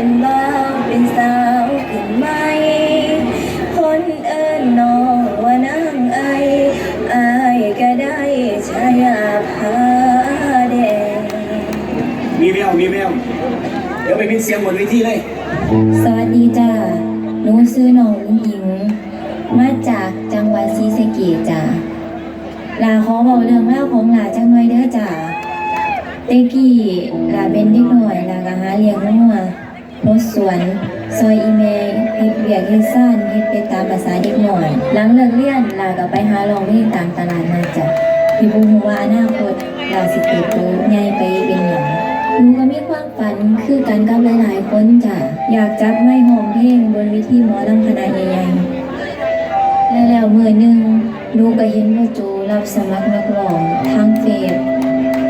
เป็นบ้าวเป็นสาวขึ้นไหม คนเอิ้นน้องว่านางไออายก็ได้ชายาพาแดง มีแววมีแววเดี๋ยวไปเป็นเสียงบนเวทีเลย สวัสดีจ้าหนูซื้อน้องอุ้งอิง มาจากจังหวัดศรีสะเกษจ้าลาขอบอกเรื่องเล่าวของหลาจังหน่อยเด้อจ้าเตกี้ลาเป็นเด็กหน่อยลาก็หาเลี้ยงงัว รถสวน ซอยอีเมลเฮ็ดเบียกเฮ็ดซ่านเฮ็ดไปตามภาษาเด็กหน่อย หลังเลิกเรียนลาก็ไปหาลองเพลงตามตลาดนัดจ้ะพี่บ่ฮู้ว่าอนาคตลาสิเติบโตใหญ่ไปเป็นหยังหนูก็มีความฝันคือกันกับหลายๆคนจ้ะอยากจับไม้หอมเพลงบนวิธีหมอลำคณะใหญ่ๆและแล้วมือหนึ่งหนูก็เห็นพ่อโจรับสมัครนักร้องทางเฟซ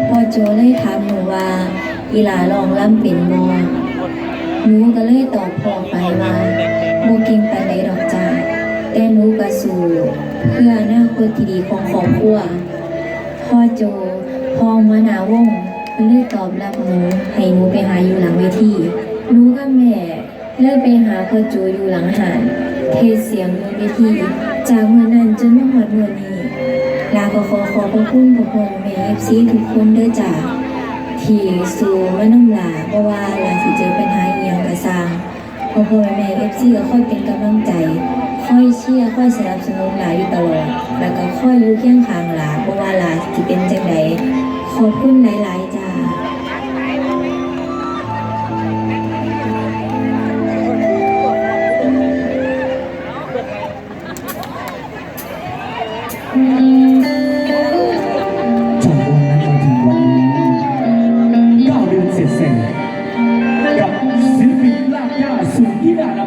พ่อโจเลยถามหนูว่าอีหลาลองลำเป็นบ่ หนูก็เลยตอบพ่อไปว่าบ่เก่งปานดอกจ้าแต่หนูก็สู้เพื่ออนาคตที่ดีของครอบครัวพ่อโจพ่อมานาวงเพิ่นเลยตอบรับหนูให้หนูไปหาอยู่หลังเวทีหนูกับแม่เลยไปหาพ่อโจอยู่หลังหานเทเสียงบนเวทีจากเมื่อนั้นจนมาหอดเมื่อนี้ลาก็ขอขอบพระคุณพ่อพ่อแม่เอฟซีทุกคนเด้อจ้า ที่สู่มาน้ำลาเพราะว่าลาสิเจอปัญหาอียงก็สร้างพ่อพ่อแม่เอฟซีก็ค่อยเป็นกำลังใจ ค่อยเชียร์ค่อยสนับสนุนหลาอยู่ตลอด แล้วก็ค่อยอยู่เคียงข้างหลาเพราะว่าหลาที่เป็นจังไดขอบคุณหลายๆจ้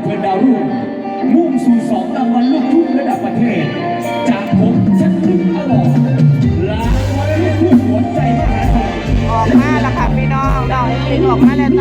เพลินดาวรุ่งมุ่งสู่สองรางวัลลูกทุ่งระดับประเทศ จากผมชัดขึ้นอวอร์ดรางวัลลูกทุ่งหัวใจมหาชนออกมาแล้วค่ะพี่น้องน้องปิงออกมาแล้ว